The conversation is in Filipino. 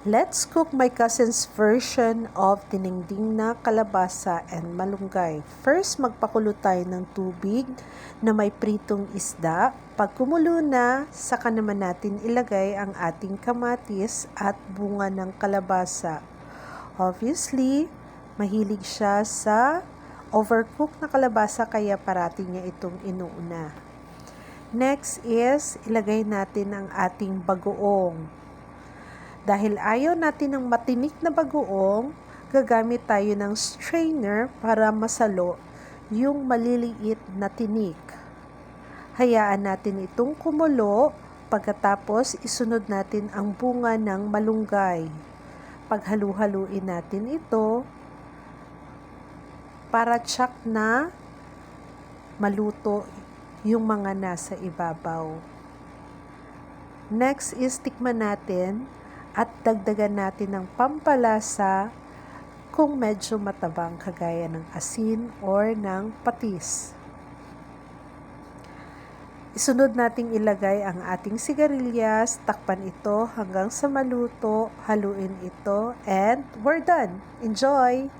Let's cook my cousin's version of tiningding na kalabasa and malunggay. First, magpakulo tayo ng tubig na may pritong isda. Pag kumulo na, saka naman natin ilagay ang ating kamatis at bunga ng kalabasa. Obviously, mahilig siya sa overcooked na kalabasa kaya parati niya itong inuuna. Next is, ilagay natin ang ating bagoong. Dahil ayaw natin ng matinik na bagoong, gagamit tayo ng strainer para masalo yung maliliit na tinik. Hayaan natin itong kumulo, pagkatapos isunod natin ang bunga ng malunggay. Paghalu-haluin natin ito para tsak na maluto yung mga nasa ibabaw. Next is tikman natin at dagdagan natin ng pampalasa kung medyo matabang kagaya ng asin or ng patis. Isunod nating ilagay ang ating sigarilyas, takpan ito hanggang sa maluto, haluin ito, and we're done. Enjoy!